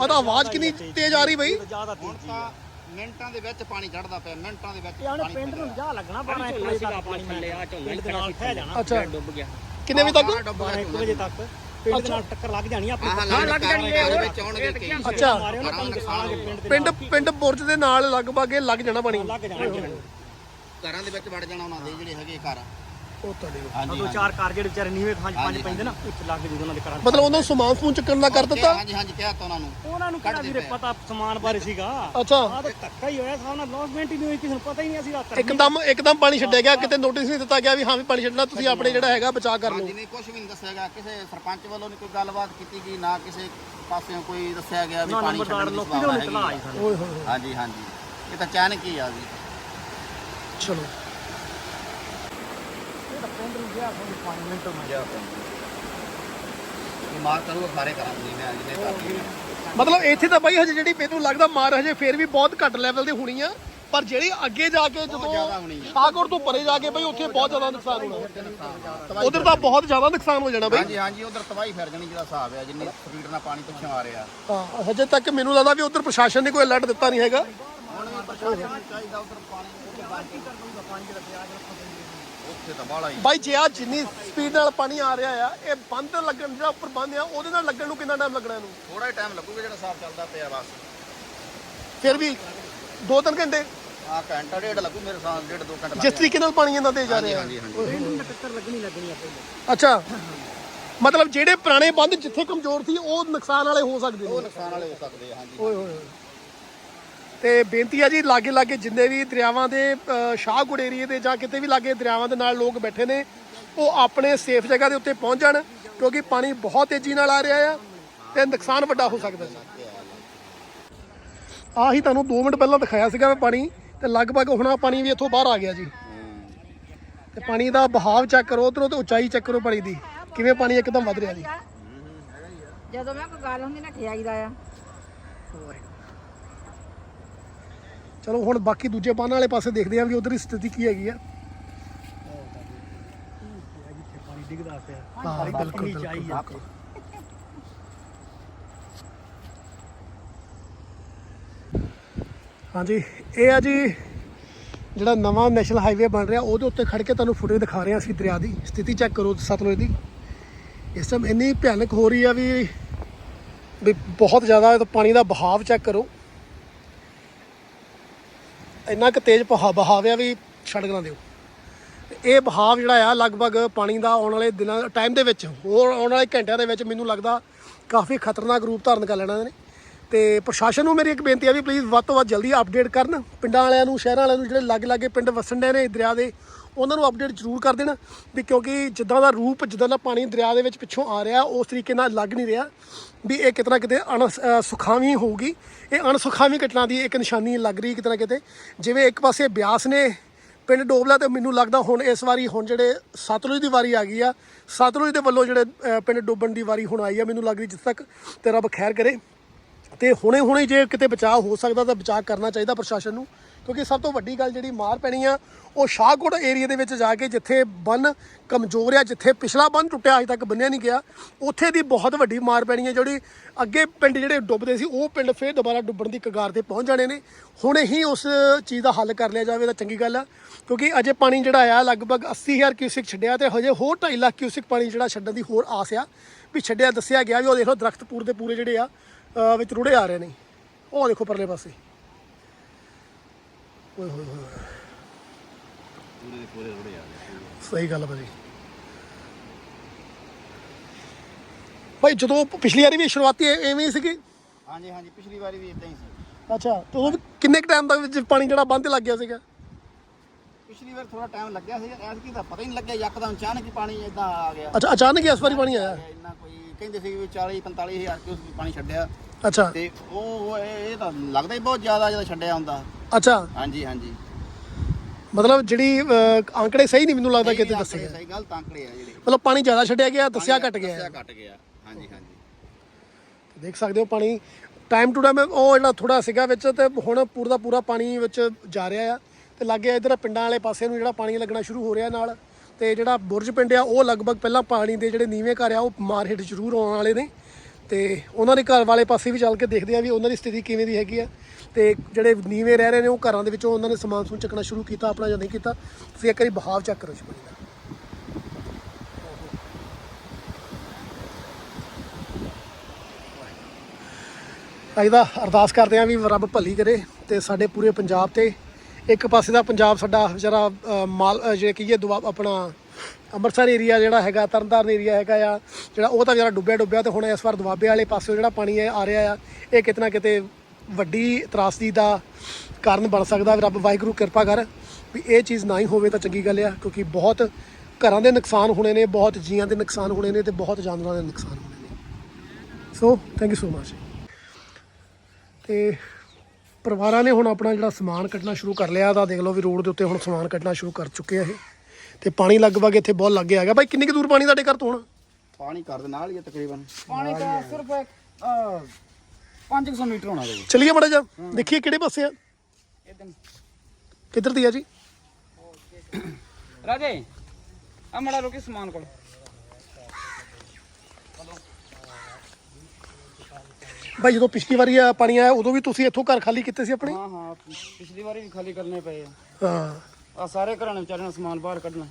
ਆ। ਤਾਂ ਆਵਾਜ਼ ਕਿੰਨੀ ਤੇਜ਼। ਆ ਰਹੀ ਬਈ। ਜ਼ਿਆਦਾ ਹੁਣ ਤੇਜ਼ੀ ਤਾਂ ਮਿੰਟਾਂ ਦੇ ਵਿੱਚ ਪਾਣੀ ਚੜਦਾ ਪਿਆ ਮਿੰਟਾਂ ਦੇ ਵਿੱਚ ਪਾਣੀ ਪਿੰਡ ਨੂੰ ਜਾ ਲੱਗਣਾ ਬਾਰਾਂ ਇੱਕ ਵਜੇ ਤੱਕ ਪਾਣੀ ਥੱਲੇ ਆ ਝੋਲੇ ਦੇ ਨਾਲ ਫਹਿ ਜਾਣਾ ਅੱਛਾ। ਡੁੱਬ ਗਿਆ। ਕਿੰਨੇ ਵਜੇ ਤੱਕ? ਬਾਰਾਂ ਗਿਆ ਇੱਕ ਵਜੇ ਤੱਕ। ਪਿੰਡ ਦੇ ਨਾਲ ਟੱਕਰ ਲੱਗ ਜਾਣੀ ਆ ਆਹ ਆਪਣੀ ਲੱਗ ਜਾਣੀ ਹੈ ਉਹਦੇ ਵਿੱਚ ਆਉਣਗੇ ਕਈ ਅੱਛਾ ਮਾਰਿਓ ਨਾ ਤੁਹਾਨੂੰ ਦਿਖਾਵਾਂਗੇ ਪਿੰਡ ਦੇ ਪਿੰਡ ਪਿੰਡ ਬੁਰਜ ਦੇ ਨਾਲ ਲਗਭਗ ਇਹ ਲੱਗ ਜਾਣਾ ਪਾਣੀ। ਲੱਗ ਜਾਣਾ। ਘਰਾਂ ਦੇ ਵਿੱਚ ਵੜ ਜਾਣਾ ਉਹਨਾਂ ਦੇ ਜਿਹੜੇ ਹੈਗੇ ਘਰ। ਉਹ ਤੁਹਾਡੇ ਹਾਂਜੀ ਦੋ ਚਾਰ ਘਰ ਜਿਹੜੇ ਵਿਚਾਰੇ ਨੀਵੇਂ ਥਾਂ 'ਚ ਪੰਜ ਪੈਂਦੇ ਨਾ ਉੱਚ ਲੱਗ ਜੂ ਉਹਨਾਂ ਦੇ ਘਰਾਂ 'ਚ। ਮਤਲਬ ਉਹਨਾਂ ਨੂੰ ਸਮਾਨ ਸਮੂਨ ਚੱਕਣ ਦਾ ਕਰ ਦਿੱਤਾ? ਹਾਂਜੀ ਹਾਂਜੀ ਕਿਹਾ ਤਾ ਉਹਨਾਂ ਨੂੰ। ਉਹਨਾਂ ਨੂੰ ਕਿਹੜਾ ਵੀਰੇ ਪਤਾ ਸਮਾਨ ਬਾਰੇ ਸੀਗਾ? ਅੱਛਾ। ਆਹ ਤਾਂ ਧੱਕਾ ਹੀ ਹੋਇਆ ਸਾਹਮਣੇ ਲੌਸਮੈਂਟ ਹੀ ਨਹੀਂ ਹੋਈ ਕਿਸੇ ਨੂੰ ਪਤਾ ਹੀ ਨਹੀਂ ਅਸੀਂ ਰਾਤ ਇੱਕਦਮ ਇੱਕਦਮ ਪਾਣੀ ਛੱਡਿਆ ਗਿਆ ਕਿਤੇ ਨੋਟਿਸ ਨਹੀਂ ਦਿੱਤਾ ਗਿਆ ਵੀ ਹਾਂ ਵੀ ਪਾਣੀ ਛੱਡਣਾ ਤੁਸੀਂ ਆਪਣੇ ਜਿਹੜਾ ਹੈਗਾ ਬਚਾਅ ਕਰ ਲਓ। ਹਾਂਜੀ ਨਹੀਂ ਕੁਝ ਵੀ ਨਹੀਂ ਦੱਸਿਆਗਾ ਕਿਸੇ ਸਰਪੰਚ ਵੱਲੋਂ ਨਹੀਂ ਕੋਈ ਗੱਲਬਾਤ ਕੀਤੀ ਗਈ ਨਾ ਕਿਸੇ ਪਾਸਿਓਂ ਕੋਈ ਦੱਸਿਆ ਗਿਆ ਵੀ ਨਾ ਪਾਣੀ ਨੰਬਰਦਾਰ ਛੱਡਣ ਦੀ ਲੋਕੀ ਨੂੰ ਸੰਭਾਵਨਾ ਇਤਲਾਹ ਆਈ ਹੈਗੀ ਸਾਨੂੰ। ਓਏ ਹੋਏ ਹੋਏ। ਹਾਂਜੀ ਹਾਂਜੀ। ਇਹ ਤਾਂ ਅਚਾਨਕ ਹੀ ਆ ਜੀ? ਚਲੋ। ਇਹ ਤਾਂ ਪਿੰਡ ਨੂੰ ਗਿਆ ਸਾਨੂੰ 5 ਮਿੰਟ ਹੋ ਗਏ। ਇਹ ਮਾਰ ਕਰੂਗਾ ਸਾਰੇ ਕਰਾਂ ਜੀ ਮੈਂ ਜਿਹਨੇ ਕਰਦੀ ਮਤਲਬ ਇੱਥੇ ਤਾਂ ਬਾਈ ਹਜੇ ਜਿਹੜੀ ਮੈਨੂੰ ਲੱਗਦਾ ਮਾਰ ਹਜੇ ਫੇਰ ਵੀ ਬਹੁਤ ਘੱਟ ਲੈਵਲ ਤੇ ਹੋਣੀ ਆ। ਪਰ ਜਿਹੜੀ ਅੱਗੇ ਜਾ ਕੇ ਜਦੋਂ। ਸ਼ਾਹਕੋਟ ਤੋਂ ਪਰੇ ਜਾ ਕੇ ਬਈ ਉੱਥੇ ਬਹੁਤ ਜ਼ਿਆਦਾ ਨੁਕਸਾਨ ਹੋਣਾ। ਉਧਰ ਤਾਂ ਬਹੁਤ ਜ਼ਿਆਦਾ ਨੁਕਸਾਨ ਹੋ ਜਾਣਾ ਬਈ। ਹਾਂਜੀ ਹਾਂਜੀ ਉਧਰ ਤਬਾਹੀ ਫਿਰ ਜਾਣੀ ਜਿਹੜਾ ਹਿਸਾਬ ਹੈ ਜਿੰਨੀ ਸਪੀਡ ਨਾਲ ਪਾਣੀ ਪਿੱਛੋਂ ਆ ਰਿਹਾ। ਹਾਂ ਹਜੇ ਤੱਕ ਮੈਨੂੰ ਲੱਗਦਾ ਵੀ ਉਧਰ ਪ੍ਰਸ਼ਾਸਨ ਨੇ ਕੋਈ ਅਲਰਟ ਦਿੱਤਾ ਨਹੀਂ ਹੈਗਾ। ਹੁਣ ਵੀ ਪ੍ਰਸ਼ਾਸਨ ਨੂੰ ਚਾਹੀਦਾ ਉਧਰ ਪਾਣੀ ਉੱਥੇ ਤਾਂ ਬਾਹਲਾ ਹੀ। ਬਾਈ ਜੇ ਆ ਜਿੰਨੀ ਸਪੀਡ ਨਾਲ ਪਾਣੀ ਆ ਰਿਹਾ ਆ ਇਹ ਬੰਦ ਲੱਗਣ ਜਿਹੜਾ ਉੱਪਰ ਬੰਦ ਆ ਉਹਦੇ ਨਾਲ ਲੱਗਣ ਨੂੰ ਕਿੰਨਾ ਟਾਈਮ ਲੱਗਣਾ ਇਹਨੂੰ? ਥੋੜਾ ਹੀ ਟਾਈਮ ਲੱਗੂਗਾ ਜਿਹੜਾ ਹਿਸਾਬ ਚੱਲਦਾ ਪਿਆ ਬਸ। ਫਿਰ ਵੀ 2-3 ਘੰਟੇ? ਆ ਘੰਟਾ ਡੇਢ ਲੱਗੂ ਮੇਰੇ ਸਾਹ ਡੇਢ ਦੋ ਘੰਟੇ ਜਿਸ ਤਰੀਕੇ ਨਾਲ ਪਾਣੀ ਇਹਨਾਂ ਤੇ ਜਾ ਰਿਹਾ। ਹਾਂਜੀ ਹਾਂਜੀ। ਟੱਕਰ ਲੱਗਣੀ ਲੱਗਣੀ ਆ ਪਹਿਲੇ। ਅੱਛਾ। ਮਤਲਬ ਜਿਹੜੇ ਪੁਰਾਣੇ ਬੰਦ ਜਿੱਥੇ ਕਮਜ਼ੋਰ ਸੀ ਉਹ ਨੁਕਸਾਨ ਵਾਲੇ ਹੋ ਸਕਦੇ ਉਹ ਨੇ ਨੁਕਸਾਨ ਵਾਲੇ ਹੋ ਸਕਦੇ ਆ ਹਾਂਜੀ। ਓਏ ਹੋਏ। ਤੇ ਬੇਨਤੀ ਆ ਜੀ ਲਾਗੇ ਲਾਗੇ ਜਿੰਨੇ ਵੀ ਦਰਿਆਵਾਂ ਦੇ ਸ਼ਾਹਕੋਟ ਏਰੀਏ ਦੇ ਜਾਂ ਕਿਤੇ ਵੀ ਲਾਗੇ ਦਰਿਆਵਾਂ ਦੇ ਨਾਲ ਲੋਕ ਬੈਠੇ ਨੇ ਉਹ ਆਪਣੇ ਸੇਫ ਜਗ੍ਹਾ ਦੇ ਉੱਤੇ ਪਹੁੰਚ ਜਾਣ ਕਿਉਂਕਿ ਪਾਣੀ ਬਹੁਤ ਤੇਜ਼ੀ ਨਾਲ ਆ ਰਿਹਾ ਆ ਤੇ ਨੁਕਸਾਨ ਵੱਡਾ ਹੋ ਸਕਦਾ ਜੀ ਆਹੀ ਤੁਹਾਨੂੰ 2 ਮਿੰਟ ਪਹਿਲਾਂ ਦਿਖਾਇਆ ਸੀਗਾ ਮੈਂ ਪਾਣੀ ਤੇ ਲਗਭਗ ਹੁਣ ਆ ਪਾਣੀ ਵੀ ਇੱਥੋਂ ਬਾਹਰ ਆ ਗਿਆ ਜੀ। ਤੇ ਪਾਣੀ ਦਾ ਬਹਾਵ ਚੈੱਕ ਕਰੋ ਉਧਰੋਂ ਤੇ ਉਚਾਈ ਚੈੱਕ ਕਰੋ ਪਾਣੀ ਦੀ ਕਿਵੇਂ ਪਾਣੀ ਇੱਕਦਮ ਵੱਧ ਰਿਹਾ ਜੀ। ਜਦੋਂ ਮੈਂ ਕੋਈ ਗੱਲ ਹੁੰਦੀ ਨਾ ਖਿਆਈਦਾ ਆ। ਚਲੋ ਹੁਣ ਬਾਕੀ ਦੂਜੇ ਬੰਨ ਵਾਲੇ ਪਾਸੇ ਦੇਖਦੇ ਆਂ ਵੀ ਉਧਰ ਦੀ ਸਥਿਤੀ ਕੀ ਹੈਗੀ ਆ। ਜਿੱਥੇ ਪਾਣੀ ਡਿੱਗਦਾ ਪਿਆ ਹਾਂ ਬਿਲਕੁਲ ਕਿੰਨੀ ਬਿਲਕੁਲ ਚਾਈ ਆ ਹਾਂਜੀ ਇਹ ਆ ਜੀ ਜਿਹੜਾ ਨਵਾਂ ਨੈਸ਼ਨਲ ਹਾਈਵੇ ਬਣ ਰਿਹਾ ਉਹਦੇ ਉੱਤੇ ਖੜ ਕੇ ਤੁਹਾਨੂੰ ਫੁਟੇਜ ਦਿਖਾ ਰਹੇ ਹਾਂ ਅਸੀਂ ਦਰਿਆ ਦੀ। ਸਥਿਤੀ ਚੈੱਕ ਕਰੋ ਸਤਲੁਜ ਦੀ। ਇਸ ਟਾਈਮ ਇੰਨੀ ਭਿਆਨਕ ਹੋ ਰਹੀ ਆ ਵੀ ਵੀ ਬਹੁਤ ਜ਼ਿਆਦਾ ਪਾਣੀ ਦਾ ਬਹਾਵ ਚੈੱਕ ਕਰੋ। ਇੰਨਾ ਕੁ ਤੇਜ਼ ਬਹਾ ਬਹਾਵ ਆ ਵੀ ਛੱਡ ਨਾ ਦਿਓ। ਤੇ ਇਹ ਬਹਾਵ ਜਿਹੜਾ ਆ, ਲਗਭਗ ਪਾਣੀ ਦਾ ਆਉਣ ਵਾਲੇ ਦਿਨਾਂ ਟਾਈਮ ਦੇ ਵਿੱਚ, ਹੋਰ ਆਉਣ ਵਾਲੇ ਘੰਟਿਆਂ ਦੇ ਵਿੱਚ ਮੈਨੂੰ ਲੱਗਦਾ ਕਾਫੀ ਖਤਰਨਾਕ ਰੂਪ ਧਾਰਨ ਕਰ ਲੈਣਾ ਇਹਨੇ ਤੇ ਪ੍ਰਸ਼ਾਸਨ ਨੂੰ ਮੇਰੀ ਇੱਕ ਬੇਨਤੀ ਆ ਵੀ ਪਲੀਜ਼ ਵੱਧ ਤੋਂ ਵੱਧ ਜਲਦੀ ਅਪਡੇਟ ਕਰਨ। ਪਿੰਡਾਂ ਵਾਲਿਆਂ ਨੂੰ, ਸ਼ਹਿਰਾਂ ਵਾਲਿਆਂ ਨੂੰ ਜਿਹੜੇ ਲਾਗੇ ਲਾਗੇ ਪਿੰਡ ਵਸਣ ਦੇ ਨੇ, ਦਰਿਆ ਦੇ ਉਹਨਾਂ ਨੂੰ ਅਪਡੇਟ ਜ਼ਰੂਰ ਕਰ ਦੇਣਾ ਵੀ ਕਿਉਂਕਿ ਜਿੱਦਾਂ ਦਾ ਰੂਪ ਜਿੱਦਾਂ ਦਾ ਪਾਣੀ ਦਰਿਆ ਦੇ ਵਿੱਚ ਪਿੱਛੋਂ ਆ ਰਿਹਾ ਉਸ ਤਰੀਕੇ ਨਾਲ ਲੱਗ ਨਹੀਂ ਰਿਹਾ ਵੀ ਇਹ ਕਿਤਨਾ ਕਿਤੇ ਅਣ ਅ, ਸੁਖਾਵੀਂ ਹੋਊਗੀ। ਇਹ ਅਣਸੁਖਾਵੀਂ ਘਟਨਾ ਦੀ ਇੱਕ ਨਿਸ਼ਾਨੀ ਲੱਗ ਰਹੀ ਕਿਤਨਾ ਕਿਤੇ। ਜਿਵੇਂ ਇੱਕ ਪਾਸੇ ਬਿਆਸ ਨੇ ਪਿੰਡ ਡੋਬਲਾ ਤੇ ਮੈਨੂੰ ਲੱਗਦਾ ਹੁਣ ਇਸ ਵਾਰੀ ਹੁਣ ਜਿਹੜੇ ਸਤਲੁਜ ਦੀ ਵਾਰੀ ਆ ਗਈ ਆ ਸਤਲੁਜ ਦੇ ਵੱਲੋਂ ਜਿਹੜੇ ਪਿੰਡ ਡੋਬਣ ਦੀ ਵਾਰੀ ਹੁਣ ਆਈ ਆ ਮੈਨੂੰ ਲੱਗ ਰਹੀ ਜਿੱਥੇ ਤੱਕ ਤੇ ਰੱਬ ਖੈਰ ਕਰੇ। ਤੇ ਹੁਣੇ ਹੁਣੇ ਜੇ ਕਿਤੇ ਬਚਾਅ ਹੋ ਸਕਦਾ ਤਾਂ ਬਚਾਅ ਕਰਨਾ ਚਾਹੀਦਾ ਪ੍ਰਸ਼ਾਸਨ ਨੂੰ। ਕਿਉਂਕਿ ਸਭ ਤੋਂ ਵੱਡੀ ਗੱਲ ਜਿਹੜੀ ਮਾਰ ਪੈਣੀ ਆ, ਉਹ ਸ਼ਾਹਕੋਟ ਏਰੀਆ ਦੇ ਵਿੱਚ ਜਾ ਕੇ ਜਿੱਥੇ ਬੰਨ ਕਮਜ਼ੋਰ ਆ, ਜਿੱਥੇ ਪਿਛਲਾ ਬੰਨ ਟੁੱਟਿਆ ਅਜੇ ਤੱਕ ਬੰਨਿਆ ਨਹੀਂ ਗਿਆ, ਉੱਥੇ ਦੀ ਬਹੁਤ ਵੱਡੀ ਮਾਰ ਪੈਣੀ ਹੈ ਜਿਹੜੀ ਅੱਗੇ ਪਿੰਡ ਜਿਹੜੇ ਡੁੱਬਦੇ ਸੀ, ਉਹ ਪਿੰਡ ਫੇਰ ਦੁਬਾਰਾ ਡੁੱਬਣ ਦੀ ਕਗਾਰ ਤੇ ਪਹੁੰਚ ਜਾਣੇ ਨੇ। ਹੁਣੇ ਹੀ ਉਸ ਚੀਜ਼ ਦਾ ਹੱਲ ਕਰ ਲਿਆ ਜਾਵੇ ਤਾਂ ਚੰਗੀ ਗੱਲ ਆ, ਕਿਉਂਕਿ ਅਜੇ ਪਾਣੀ ਜਿਹੜਾ ਆ, ਲਗਭਗ 80000 ਕਿਊਸਿਕ ਛੱਡਿਆ ਤੇ ਹਜੇ ਹੋਰ 2.5 ਲੱਖ ਕਿਊਸਿਕ ਪਾਣੀ ਜਿਹੜਾ ਛੱਡਣ ਦੀ ਹੋਰ ਆਸ ਆ, ਵੀ ਛੱਡਿਆ ਦੱਸਿਆ ਗਿਆ ਵੀ ਉਹ ਦੇਖੋ ਦਰਖਤ ਪੂਰ ਦੇ ਪੂਰੇ ਜਿਹੜੇ ਆ ਵਿੱਚ ਰੁੜੇ ਆ ਰਹੇ ਨੇ। ਉਹ ਦੇਖੋ ਪਰਲੇ ਪਾਸੇ। ਓਏ ਹੋਏ ਹੋਏ ਪੂਰੇ ਦੇ ਪੂਰੇ ਰੁੜੇ ਆ ਗਏ ਸਹੀ ਗੱਲ ਭਾਜੀ। ਭਾਈ ਜਦੋਂ ਪਿਛਲੀ ਵਾਰੀ ਵੀ ਸ਼ੁਰੂਆਤੀ ਐਵੇਂ ਹੀ ਸੀਗੀ? ਹਾਂਜੀ ਹਾਂਜੀ ਪਿਛਲੀ ਵਾਰੀ ਵੀ ਇਦਾਂ ਹੀ ਸੀ। ਅੱਛਾ ਤੇ ਉਹ ਕਿੰਨੇ ਕ ਟਾਈਮ ਤੱਕ ਵਿੱਚ ਪਾਣੀ ਜਿਹੜਾ ਬੰਦ ਲੱਗ ਗਿਆ ਸੀਗਾ? ਪਿਛਲੀ ਵਾਰ ਥੋੜਾ ਟਾਈਮ ਲੱਗਿਆ ਸੀ ਐਤਕੀ ਤਾਂ ਪਤਾ ਹੀ ਨਹੀਂ ਲੱਗਿਆ ਯਕਦਮ ਅਚਾਨਕ ਹੀ ਪਾਣੀ ਇਦਾਂ ਆ ਗਿਆ। ਅੱਛਾ ਅਚਾਨਕ ਹੀ ਇਸ ਵਾਰੀ ਪਾਣੀ ਆਇਆ? ਇੰਨਾ ਕੋਈ ਕਹਿੰਦੇ ਸੀ ਵੀ 40 45 ਹਜ਼ਾਰ ਕਿਉਂ ਪਾਣੀ ਛੱਡਿਆ। ਅੱਛਾ। ਤੇ ਉਹ ਉਹ ਇਹ ਇਹ ਤਾਂ ਲੱਗਦਾ ਹੀ ਬਹੁਤ ਜ਼ਿਆਦਾ ਜਦੋਂ ਛੱਡਿਆ ਹੁੰਦਾ। ਅੱਛਾ। ਹਾਂਜੀ ਹਾਂਜੀ। ਮਤਲਬ ਜਿਹੜੀ ਅਹ, ਆંકੜੇ ਸਹੀ ਨਹੀਂ ਮੈਨੂੰ ਲੱਗਦਾ ਕਿਤੇ ਸਹੀ ਦੱਸੇ ਗਏ। ਸਹੀ ਗੱਲ ਤਾਂਕੜੇ ਆ ਜਿਹੜੇ। ਮਤਲਬ ਪਾਣੀ ਜ਼ਿਆਦਾ ਛੱਡਿਆ ਗਿਆ ਦੱਸਿਆ ਘਟ ਗਿਆ। ਦੱਸਿਆ ਘਟ ਗਿਆ। ਹਾਂਜੀ ਹਾਂਜੀ। ਦੇਖ ਸਕਦੇ ਹੋ ਪਾਣੀ ਟਾਈਮ ਟੂ ਟਾਈਮ ਉਹ ਜਿਹੜਾ ਥੋੜਾ ਸੀਗਾ ਵਿੱਚ ਤੇ ਹੁਣ ਪੂਰਾ ਦਾ ਪੂਰਾ ਪਾਣੀ ਵਿੱਚ ਜਾ ਰਿਹਾ ਆ। ਤੇ ਲਾਗੇ ਇਧਰ ਪਿੰਡਾਂ ਵਾਲੇ ਪਾਸੇ ਨੂੰ ਜਿਹੜਾ ਪਾਣੀ ਲੱਗਣਾ ਸ਼ੁਰੂ ਹੋ ਰਿਹਾ ਨਾਲ ਤੇ ਜਿਹੜਾ ਬੁਰਜ ਪਿੰਡ ਆ ਉਹ ਲਗਭਗ ਪਹਿਲਾਂ ਪਾਣੀ ਦੇ ਜਿਹੜੇ ਨੀਵੇਂ ਘਰ ਆ ਉਹ ਮਾਰ ਹੇਠ ਜ਼ਰੂਰ ਆਉਣ ਵਾਲੇ ਨੇ। ਤੇ ਉਹਨਾਂ ਦੇ ਘਰ ਵਾਲੇ ਪਾਸੇ ਵੀ ਚੱਲ ਕੇ ਦੇਖਦੇ ਆ ਵੀ ਉਹਨਾਂ ਦੀ ਸਥਿਤੀ ਕਿਵੇਂ ਦੀ ਹੈਗੀ ਆ। ਤੇ ਜਿਹੜੇ ਨੀਵੇਂ ਰਹਿ ਰਹੇ ਨੇ ਉਹ ਘਰਾਂ ਦੇ ਵਿੱਚੋਂ ਉਹਨਾਂ ਨੇ ਸਮਾਨ ਸਮੂਨ ਚੱਕਣਾ ਸ਼ੁਰੂ ਕੀਤਾ, ਆਪਣਾ ਜਾਂ ਨਹੀਂ ਕੀਤਾ। ਤੁਸੀਂ ਇੱਕ ਵਾਰੀ ਬਹਾਵ ਚੈੱਕ ਕਰੋ ਜੀ ਦਾ ਅਸੀਂ ਅਰਦਾਸ ਕਰਦੇ ਹਾਂ ਵੀ ਰੱਬ ਭਲੀ ਕਰੇ ਤੇ ਸਾਡੇ ਪੂਰੇ ਪੰਜਾਬ ਤੇ ਇੱਕ ਪਾਸੇ ਦਾ ਪੰਜਾਬ ਸਾਡਾ ਵਿਚਾਰਾ ਮਾਲ ਜਿਹੜੇ ਕਹੀਏ ਦੁਆ ਆਪਣਾ ਅੰਮ੍ਰਿਤਸਰ ਏਰੀਆ ਜਿਹੜਾ ਹੈਗਾ, ਤਰਨਤਾਰਨ ਏਰੀਆ ਹੈਗਾ ਆ, ਜਿਹੜਾ ਉਹ ਤਾਂ ਜਿਹੜਾ ਡੁੱਬਿਆ ਡੁੱਬਿਆ ਤੇ ਹੁਣ ਇਸ ਵਾਰ ਦੁਆਬੇ ਵਾਲੇ ਪਾਸੇ ਜਿਹੜਾ ਪਾਣੀ ਹੈ ਆ ਰਿਹਾ ਆ, ਇਹ ਕਿਤਨਾ ਕਿਤੇ ਵੱਡੀ ਤਰਾਸਦੀ ਦਾ ਕਾਰਨ ਬਣ ਸਕਦਾ ਰੱਬ ਵਾਹਿਗੁਰੂ ਕਿਰਪਾ ਕਰ ਵੀ ਇਹ ਚੀਜ਼ ਨਾ ਹੀ ਹੋਵੇ ਤਾਂ ਚੰਗੀ ਗੱਲ ਆ, ਕਿਉਂਕਿ ਬਹੁਤ ਘਰਾਂ ਦੇ ਨੁਕਸਾਨ ਹੋਣੇ ਨੇ, ਬਹੁਤ ਜੀਆਂ ਦੇ ਨੁਕਸਾਨ ਹੋਣੇ ਨੇ ਤੇ ਬਹੁਤ ਜਾਨਵਰਾਂ ਦੇ ਨੁਕਸਾਨ ਹੋਣੇ ਨੇ। So thank you so much ਤੇ ਪਰਿਵਾਰਾਂ ਨੇ ਹੁਣ ਆਪਣਾ ਜਿਹੜਾ ਸਮਾਨ ਕੱਢਣਾ ਸ਼ੁਰੂ ਕਰ ਲਿਆ ਤਾਂ ਦੇਖ ਲਓ ਵੀ ਰੋਡ ਦੇ ਉੱਤੇ ਹੁਣ ਸਮਾਨ ਕੱਢਣਾ ਸ਼ੁਰੂ ਕਰ ਚੁੱਕੇ ਆ ਇਹ। ਤੇ ਪਾਣੀ ਲਗਭਗ ਇੱਥੇ ਬਹੁਤ ਲੱਗੇ ਹੈਗਾ। ਬਾਈ ਕਿੰਨੀ ਕੁ ਦੂਰ ਪਾਣੀ ਤੁਹਾਡੇ ਘਰ ਤੋਂ ਹੁਣ? ਪਾਣੀ ਘਰ ਦੇ ਨਾਲ ਹੀ ਹੈ ਤਕਰੀਬਨ। ਪਾਣੀ ਤਾਂ ਸਿਰਫ 500 ਮੀਟਰ ਹੋਣਾ ਜੀ। ਚਲਿਏ ਮੜਾ ਜਾ ਦੇਖੀਏ ਕਿਹੜੇ ਪਾਸੇ ਆ। ਕਿੱਧਰ ਦੀ ਆ ਜੀ? ਰਾਜੇ ਆ ਮੜਾ ਰੁਕੀ ਸਮਾਨ ਕੋਲ। ਬਾਈ ਜਦੋਂ ਪਿਛਲੀ ਵਾਰੀ ਆ ਪਾਣੀ ਆਇਆ ਉਦੋਂ ਵੀ ਤੁਸੀਂ ਇੱਥੋਂ ਘਰ ਖਾਲੀ ਕੀਤੇ ਸੀ ਆਪਣੇ? ਹਾਂ ਹਾਂ ਪਿਛਲੀ ਵਾਰੀ ਵੀ ਖਾਲੀ ਕਰਨੇ ਪਏ ਆ। ਹਾਂ। ਆ ਸਾਰੇ ਘਰਾਂ ਨੇ ਵਿਚਾਰਿਆਂ ਨੇ ਸਮਾਨ ਬਾਹਰ ਕੱਢਣਾ।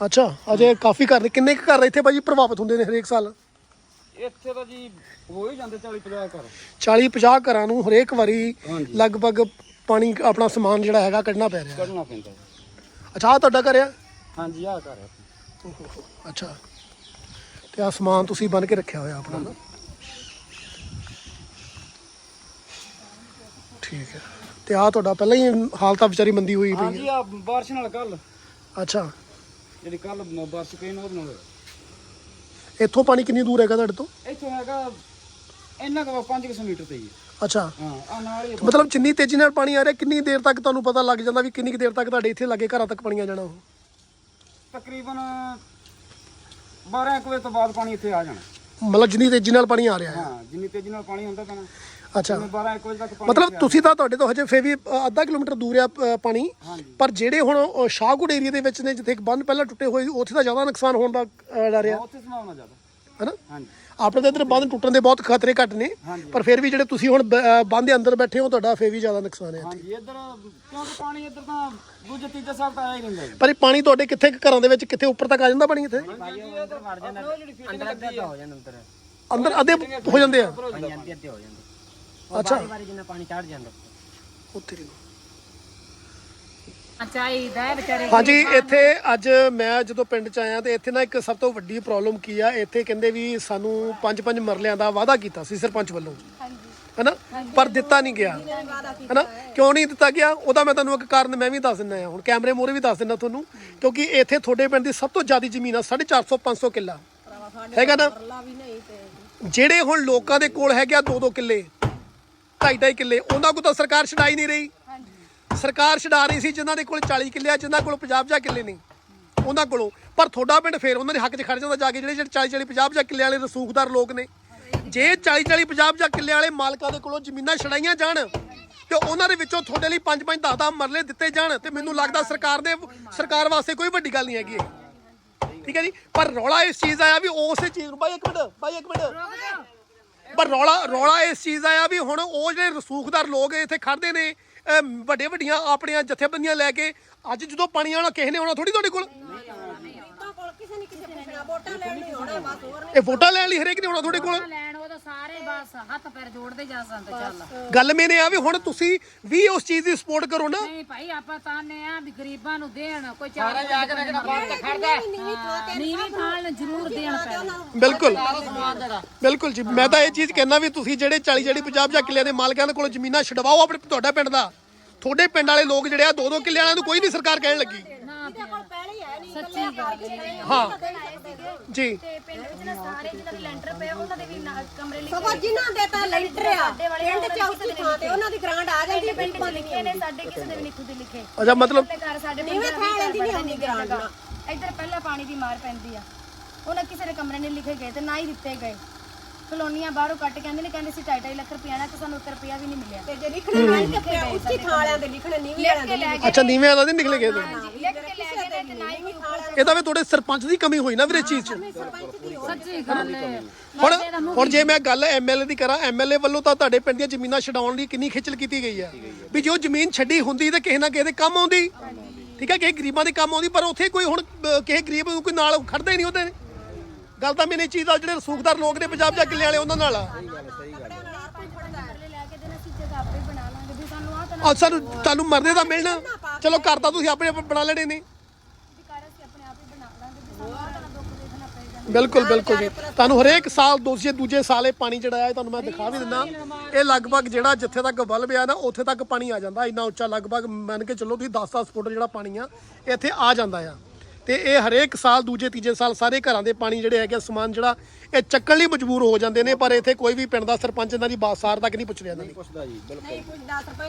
ਅੱਛਾ ਅਜੇ ਕਾਫੀ ਘਰ ਨੇ। ਕਿੰਨੇ ਕੁ ਘਰ ਇੱਥੇ ਬਾਈ ਪ੍ਰਭਾਵਿਤ ਹੁੰਦੇ ਨੇ ਹਰੇਕ ਸਾਲ? ਇੱਥੇ ਤਾਂ ਜੀ ਹੋ ਹੀ ਜਾਂਦੇ 40 50 ਘਰ। 40 50 ਘਰਾਂ ਨੂੰ ਹਰੇਕ ਵਾਰੀ ਹਾਂਜੀ। ਲਗਭਗ ਪਾਣੀ ਆਪਣਾ ਸਮਾਨ ਜਿਹੜਾ ਹੈਗਾ ਕੱਢਣਾ ਪੈ ਰਿਹਾ ਕੱਢਣਾ ਪੈਂਦਾ ਜੀ। ਅੱਛਾ ਆਹ ਤੁਹਾਡਾ ਘਰ ਆ? ਹਾਂਜੀ ਆ ਘਰ ਆ। ਅੱਛਾ। ਤੇ ਆ ਸਮਾਨ ਤੁਸੀਂ ਬਣ ਕੇ ਰੱਖਿਆ ਹੋਇਆ ਆਪਣਾ। ਨਾ ਠੀਕ ਹੈ। ਤੇ ਆ ਤੁਹਾਡਾ ਪਹਿਲਾਂ ਹੀ ਹਾਲਤ ਆ ਵਿਚਾਰੀ ਮੰਦੀ ਹੋਈ ਪਈ ਹਾਂਜੀ ਆ ਬਾਰਿਸ਼ ਨਾਲ ਕੱਲ ਹੈ ਅੱਛਾ। ਜਿਹੜੀ ਕੱਲ ਬਾਰਿਸ਼ ਪਈ ਨਾ ਉਹਦੇ ਨਾਲ। ਇੱਥੋਂ ਪਾਣੀ ਕਿੰਨੀ ਦੂਰ ਹੈਗਾ ਤੁਹਾਡੇ ਤੋਂ? ਇੱਥੋਂ ਹੈਗਾ ਇੰਨਾ ਕੁ 500 ਮੀਟਰ ਤੇ ਹੀ ਹੈ। ਅੱਛਾ। ਹਾਂ ਆ ਨਾਲ ਹੀ। ਮਤਲਬ ਜਿੰਨੀ ਤੇਜ਼ੀ ਨਾਲ ਪਾਣੀ ਆ ਰਿਹਾ ਕਿੰਨੀ ਦੇਰ ਤੱਕ ਤੁਹਾਨੂੰ ਪਤਾ ਲੱਗ ਜਾਂਦਾ ਵੀ ਕਿੰਨੀ ਕੁ ਦੇਰ ਤੱਕ ਤੁਹਾਡੇ ਇੱਥੇ ਲੱਗੇ ਘਰਾਂ ਤੱਕ ਪਾਣੀ ਆ ਜਾਣਾ ਉਹ? ਤਕਰੀਬਨ 12 ਇੱਕ ਵਜੇ ਤੋਂ ਬਾਅਦ ਪਾਣੀ ਇੱਥੇ ਆ ਜਾਣਾ। ਮਤਲਬ ਜਿੰਨੀ ਤੇਜ਼ੀ ਨਾਲ ਪਾਣੀ ਆ ਰਿਹਾ ਹੈ। ਹਾਂ ਜਿੰਨੀ ਤੇਜ਼ੀ ਨਾਲ ਪਾਣੀ ਹੁੰਦਾ ਪੈਣਾ ਅੱਛਾ। 12 ਇੱਕ ਵਜੇ ਤੱਕ ਪਾਣੀ ਮਤਲਬ ਤੁਸੀਂ ਤਾਂ ਤੁਹਾਡੇ ਤੋਂ ਹਜੇ ਫੇਰ ਵੀ ਅ, ਅੱਧਾ ਕਿਲੋਮੀਟਰ ਦੂਰ ਆ ਅ, ਪਾਣੀ। ਹਾਂਜੀ। ਪਰ ਜਿਹੜੇ ਹੁਣ ਅ, ਸ਼ਾਹਕੋਟ ਏਰੀਆ ਦੇ ਵਿੱਚ ਨੇ ਜਿੱਥੇ ਇੱਕ ਬੰਨ ਪਹਿਲਾਂ ਟੁੱਟੇ ਹੋਏ ਸੀ, ਉੱਥੇ ਤਾਂ ਜ਼ਿਆਦਾ ਨੁਕਸਾਨ ਹੋਣ ਦਾ ਅ, ਡਰ ਆ ਉੱਥੇ ਸੰਭਾਵਨਾ ਜ਼ਿਆਦਾ। ਹੈਨਾ? ਹਾਂਜੀ। ਆਪਣੇ ਤਾਂ ਇੱਧਰ ਬੰਨ ਟੁੱਟਣ ਦੇ ਬਹੁਤ ਖਤਰੇ ਘੱਟ ਨੇ। ਪਰ ਫਿਰ ਵੀ ਜਿਹੜੇ ਤੁਸੀਂ ਹੁਣ ਬ- ਅ, ਦੇ ਅੰਦਰ ਬੈਠੇ ਹੋ ਤੁਹਾਡਾ ਫੇਰ ਵੀ ਜ਼ਿਆਦਾ ਨੁਕਸਾਨ ਹੈ ਹਾਂਜੀ ਇੱਧਰ ਕਿਉਂਕਿ ਪਾਣੀ ਇੱਧਰ ਤਾਂ ਦੂਜੇ ਤੀਜੇ ਸਾਲ ਤਾਂ ਆਇਆ ਹੀ ਰਹਿੰਦਾ ਜੀ। ਪਰ ਇਹ ਪਾਣੀ ਤੁਹਾਡੇ ਕਿੱਥੇ ਕੁ ਘਰਾਂ ਦੇ ਵਿੱਚ ਕਿੱਥੇ ਉੱਪਰ ਤੱਕ ਆ ਜਾਂਦਾ ਪਾਣੀ ਇੱਥੇ? ਅੰਦਰ ਵੜ ਜਾਂਦਾ। ਅੰਦਰ ਅੱਧਾ ਹੋ ਜਾਂਦਾ ਅੰਦਰ ਅੰਦਰ ਅੱਧੇ ਹੋ ਜਾਂਦੇ ਆ? ਪਾਣੀ ਅੱਧੇ ਅੱਧੇ ਹੋ ਜਾਂਦੇ। ਅੱਛਾ। ਵਾਰੀ ਜਿੰਨਾ ਪਾਣੀ ਚੜ ਜਾਂਦਾ। ਉੱਥੇ ਹੀ। ਚਾਹੀਦਾ ਹੈ ਵਿਚਾਰੇ ਹਾਂਜੀ ਇੱਥੇ ਅੱਜ ਮੈਂ ਜਦੋਂ ਪਿੰਡ ਚ ਆਇਆ ਤੇ ਇੱਥੇ ਨਾ ਇੱਕ ਸਭ ਤੋਂ ਵੱਡੀ ਪ੍ਰੋਬਲਮ ਕੀ ਆ ਇੱਥੇ ਕਹਿੰਦੇ ਵੀ ਸਾਨੂੰ ਪੰਜ ਪੰਜ ਮਰਲਿਆਂ ਦਾ ਵਾਅਦਾ ਕੀਤਾ ਸੀ ਸਰਪੰਚ ਵੱਲੋਂ। ਹੈਨਾ? ਪਰ ਦਿੱਤਾ ਨਹੀਂ ਗਿਆ। ਹੈਨਾ? ਕਿਉਂ ਨਹੀਂ ਦਿੱਤਾ ਗਿਆ? ਉਹਦਾ ਮੈਂ ਤੁਹਾਨੂੰ ਇੱਕ ਕਾਰਨ ਮੈਂ ਵੀ ਦੱਸ ਦਿੰਦਾ ਹਾਂ। ਹੁਣ ਕੈਮਰੇ ਮੂਹਰੇ ਵੀ ਦੱਸ ਦਿੰਦਾ ਤੁਹਾਨੂੰ ਕਿਉਂਕਿ ਇੱਥੇ ਤੁਹਾਡੇ ਪਿੰਡ ਦੀ ਸਭ ਤੋਂ ਜ਼ਿਆਦਾ ਜ਼ਮੀਨ ਆ 450 500 ਕਿੱਲਾ। ਹੈਗਾ ਨਾ? ਜਿਹੜੇ ਹੁਣ ਲੋਕਾਂ ਦੇ ਕੋਲ ਹੈਗੇ ਆ 2-2 ਕਿੱਲੇ ਢਾਈ ਢਾਈ ਕਿੱਲੇ ਉਹਨਾਂ ਕੋਲ ਤਾਂ ਸਰਕਾਰ ਛਡਾਈ ਨਹੀਂ ਰਹੀ। ਸਰਕਾਰ ਛਡਾ ਰਹੀ ਸੀ ਜਿਨ੍ਹਾਂ ਦੇ ਕੋਲ 40 ਕਿੱਲੇ ਆ ਜਿਨ੍ਹਾਂ ਕੋਲ 50 ਜਾਂ ਕਿੱਲੇ ਨਹੀਂ। ਉਹਨਾਂ ਕੋਲੋਂ। ਪਰ ਤੁਹਾਡਾ ਪਿੰਡ ਫੇਰ ਉਹਨਾਂ ਦੇ ਹੱਕ 'ਚ ਖੜ ਜਾਂਦਾ ਜਾ ਕੇ ਜਿਹੜੇ ਜਿਹੜੇ 40 40 50 ਜਾਂ ਕਿੱਲੇ ਵਾਲੇ ਰਸੂਖਦਾਰ ਲੋਕ ਨੇ। ਜੇ 40 40 50 ਜਾਂ ਕਿੱਲੇ ਵਾਲੇ ਮਾਲਕਾਂ ਦੇ ਕੋਲੋਂ ਜ਼ਮੀਨਾਂ ਛਡਾਈਆਂ ਜਾਣ ਤੇ ਉਹਨਾਂ ਦੇ ਵਿੱਚੋਂ ਤੁਹਾਡੇ ਲਈ 5 5 10 10 ਮਰਲੇ ਦਿੱਤੇ ਜਾਣ ਤੇ ਮੈਨੂੰ ਲੱਗਦਾ ਸਰਕਾਰ ਦੇ ਸਰਕਾਰ ਵਾਸਤੇ ਕੋਈ ਵੱਡੀ ਗੱਲ ਨਹੀਂ ਹੈਗੀ ਠੀਕ ਹੈ ਜੀ? ਪਰ ਰੌਲਾ ਇਸ ਚੀਜ਼ ਆਇਆ ਵੀ ਉਸੇ ਚੀਜ਼ ਨੂੰ ਬਾਈ ਇੱਕ ਮਿੰਟ ਬਾਈ ਇੱਕ ਮਿੰਟ। ਪਰ ਰੌਲਾ ਰੌਲਾ ਇਸ ਚੀਜ਼ ਦਾ ਆ ਵੀ ਹੁਣ ਉਹ ਜਿਹੜੇ ਰਸੂਖਦਾਰ ਲੋਕ ਇੱਥੇ ਖੜਦੇ ਨੇ ਵੱਡੇ ਵੱਡੀਆਂ ਆਪਣੀਆਂ ਜਥੇਬੰਦੀਆਂ ਲੈ ਕੇ ਅੱਜ ਜਦੋਂ ਪਾਣੀ ਆਉਣਾ ਕਿਸੇ ਨੇ ਆਉਣਾ ਥੋੜੀ ਤੁਹਾਡੇ ਕੋਲ ਇਹ ਵੋਟਾਂ ਲੈਣ ਲਈ ਹਰੇਕ ਨੇ ਆਉਣਾ ਤੁਹਾਡੇ ਕੋਲ ਬਸ ਹੱਥ ਪੈਰ ਜੋੜਦੇ ਜਾ ਸੰਤ ਚੱਲ। ਗੱਲ ਮੈਨੇ ਆ ਵੀ ਹੁਣ ਤੁਸੀਂ ਵੀ ਉਸ ਚੀਜ਼ ਦੀ ਸਪੋਰਟ ਕਰੋ ਨਾ। ਨਹੀਂ ਭਾਈ ਆਪਾਂ ਤਾਨੇ ਆ ਵੀ ਗਰੀਬਾਂ ਨੂੰ ਦੇਣ ਕੋਈ ਚਾਰ ਜਾ ਕੇ ਰੱਖਣਾ ਬਾਹਰ ਤੇ ਖੜਦਾ। ਨੀਵੀਂ ਥਾਲ ਨੂੰ ਜ਼ਰੂਰ ਦੇਣ ਪੈਣਾ। ਬਿਲਕੁਲ। ਬਿਲਕੁਲ ਜੀ। ਮੈਂ ਤਾਂ ਇਹ ਚੀਜ਼ ਕਹਿਣਾ ਵੀ ਤੁਸੀਂ ਜਿਹੜੇ 40 ਜਿਹੜੀ 50 ਜਾਂ ਕਿੱਲਿਆਂ ਦੇ ਮਾਲਕਾਂ ਦੇ ਕੋਲ ਜ਼ਮੀਨਾਂ ਛਡਵਾਓ ਆਪਣੇ ਤੁਹਾਡਾ ਪਿੰਡ ਦਾ। ਤੁਹਾਡੇ ਪਿੰਡ ਵਾਲੇ ਲੋਕ ਜਿਹੜੇ ਆ ਦੋ ਦੋ ਕਿੱਲਿਆਂ ਵਾਲਿਆਂ ਨੂੰ ਕੋਈ ਨਹੀਂ ਸਰਕਾਰ ਕਹਿਣ ਲੱਗੀ। ਸੱਚੀ ਗੱਲ ਹੈ ਜੀ। ਤੇ ਪਿੰਡ ਵਿੱਚ ਨਾ ਸਾਰੇ ਜਿਹਨਾਂ ਦੇ ਲੈਂਟਰ ਪਏ ਉਹਨਾਂ ਦੇ ਵੀ ਨਾ- ਕਮਰੇ ਲਿਖੇ ਸਗੋਂ ਜਿਨ੍ਹਾਂ ਦੇ ਤਾਂ ਲੈਂਟਰ ਆ ਪਿੰਡ ਚ ਉੱਚੀ ਥਾਂ ਤੇ ਉਹਨਾਂ ਦੀ ਗ੍ਰਾਂਟ ਆ ਜਾਂਦੀ ਪਿੰਡ ਚ ਲਿਖੇ ਨੇ ਸਾਡੇ ਕਿਸੇ ਦੇ ਵੀ ਨਹੀਂ ਖੁਦ ਲਿਖੇ। ਅੱਛਾ ਮਤਲਬ ਪਹਿਲੇ ਘਰ ਸਾਡੇ ਨੀਵੇਂ ਥਾਂ ਲੈਂਦੀ ਨਹੀਂ ਹੁੰਦੀ ਗ੍ਰਾਂਟ। ਨਾ ਇੱਧਰ ਪਹਿਲਾਂ ਪਾਣੀ ਦੀ ਮਾਰ ਪੈਂਦੀ ਆ। ਉਹਨਾਂ ਕਿਸੇ ਦੇ ਕਮਰੇ ਨਹੀਂ ਲਿਖੇ ਗਏ ਤੇ ਨਾ ਹੀ ਦਿੱਤੇ ਗਏ। ਕਲੋਨੀਆਂ ਬਾਹਰੋਂ ਕੱਟ ਕੇ ਕਹਿੰਦੇ ਨੇ ਕਹਿੰਦੇ ਸੀ 2.5 ਲੱਖ ਰੁਪਇਆ ਨਾ ਤੇ ਸਾਨੂੰ 1 ਰੁਪਇਆ ਵੀ ਨਹੀਂ ਮਿਲਿਆ। ਤੇ ਜੇ ਲਿਖਣੇ ਨਹੀਂ ਤੇ ਆਪਣੇ ਉੱਚੀ ਥਾਂ ਵਾਲਿਆਂ ਦੇ ਲਿਖਣੇ ਨਹੀਂ ਲਿਖ ਕੇ ਲੈ ਗਏ। ਅੱਛਾ ਨੀਵੇਂ ਵਾਲਾ ਨਹੀਂ ਨਿਕਲੇ ਗਏ ਤੇ ਲਿਖ ਕੇ ਲੈ ਗਏ ਨੇ ਤੇ ਨਾ ਹੀ ਕੋਈ ਉੱਪਰ ਇਹਦਾ ਵੀ ਤੁਹਾਡੇ ਸਰਪੰਚ ਦੀ ਕਮੀ ਹੋਈ ਨਾ ਵੀਰੇ ਚੀਜ਼ 'ਚ। ਸੱਚੀ ਗੱਲ ਹੈ। ਹੁਣ ਹੁਣ ਜੇ ਮੈਂ ਗੱਲ ਐਮਐਲਏ ਦੀ ਕਰਾਂ ਐਮਐਲਏ ਵੱਲੋਂ ਤਾਂ ਤੁਹਾਡੇ ਪਿੰਡ ਦੀਆਂ ਜ਼ਮੀਨਾਂ ਛਡਾਉਣ ਲਈ ਕਿੰਨੀ ਖੇਚਲ ਕੀਤੀ ਗਈ ਹੈ? ਵੀ ਜੋ ਜ਼ਮੀਨ ਛੱਡੀ ਹੁੰਦੀ ਤੇ ਕਿਸੇ ਨਾ ਕਿਸੇ ਦੇ ਕੰਮ ਆਉਂਦੀ। ਠੀਕ ਹੈ ਕਿਸੇ ਗਰੀਬਾਂ ਦੇ ਕੰਮ ਆਉਂਦੀ ਪਰ ਉੱਥੇ ਕੋਈ ਹੁਣ ਕਿਸੇ ਗਰੀਬ ਨੂੰ ਕੋਈ ਨਾਲ ਖੜਦਾ ਹੀ ਨਹੀਂ ਉਹਦੇ। ਗੱਲ ਤਾਂ ਮੈਨੂੰ ਇਹ ਚੀਜ਼ ਦਾ ਜਿਹੜੇ ਰਸੂਖਦਾਰ ਲੋਕ ਨੇ ਪੰਜਾਬ ਜਾਂ ਕਿੱਲੇ ਵਾਲੇ ਉਹਨਾਂ ਨਾਲ। ਆ ਲੈ ਕੇ ਦੇਣਾ ਸੀ ਜਗ੍ਹਾ ਆਪੇ ਬਣਾ ਲਾਂਗੇ ਵੀ ਸਾਨੂੰ ਆਹ ਤਾਂ ਔਰ ਸਾਨੂੰ ਤੁਹਾਨੂੰ ਮਰਦੇ ਦਾ ਮਿਲਣਾ। ਚਲੋ ਘਰ ਤਾਂ ਤੁਸੀਂ ਆਪਣੇ ਆਪ ਬਣਾ ਲੈਣੇ ਨੇ ਵਿਕਾਰ ਅਸੀਂ ਆਪਣੇ ਆਪ ਹੀ ਬਣਾ ਲਾਂਗੇ ਵੀ ਸਾਨੂੰ ਆਹ ਤਾਂ ਦੁੱਖ ਦੇਖਣਾ ਪਏਗਾ ਬਿਲਕੁਲ ਬਿਲਕੁਲ ਜੀ। ਤੁਹਾਨੂੰ ਹਰੇਕ ਸਾਲ ਦੂਜੇ ਦੂਜੇ ਸਾਲ ਇਹ ਪਾਣੀ ਜਿਹੜਾ ਹੈ ਤੁਹਾਨੂੰ ਮੈਂ ਦਿਖਾ ਵੀ ਦਿੰਦਾ। ਇਹ ਲਗਭਗ ਜਿਹੜਾ ਜਿੱਥੇ ਤੱਕ ਵੱਲ ਪਿਆ ਨਾ ਉੱਥੇ ਤੱਕ ਪਾਣੀ ਆ ਜਾਂਦਾ। ਇੰਨਾ ਉੱਚਾ ਲਗਭਗ ਮੰਨ ਕੇ ਚੱਲੋ ਤੁਸੀਂ 10-10 ਫੁੱਟ ਜਿਹੜਾ ਪਾਣੀ ਆ ਇੱਥੇ ਆ ਜਾਂਦਾ ਆ। ਤੇ ਇਹ ਹਰੇਕ ਸਾਲ ਦੂਜੇ ਤੀਜੇ ਸਾਲ ਸਾਰੇ ਘਰਾਂ ਦੇ ਪਾਣੀ ਜਿਹੜੇ ਹੈਗੇ ਸਮਾਨ ਜਿਹੜਾ ਇਹ ਚੱਕਣ ਲਈ ਮਜਬੂਰ ਹੋ ਜਾਂਦੇ ਨੇ ਪਰ ਇੱਥੇ ਕੋਈ ਵੀ ਪਿੰਡ ਦਾ ਸਰਪੰਚ ਇਹਨਾਂ ਦੀ ਬਾਸਾਰ ਤੱਕ ਨਹੀਂ ਪੁੱਛ ਰਿਹਾ ਇਹਨਾਂ ਦੀ। ਨਹੀਂ ਕੁਝ 10 ਰੁਪਏ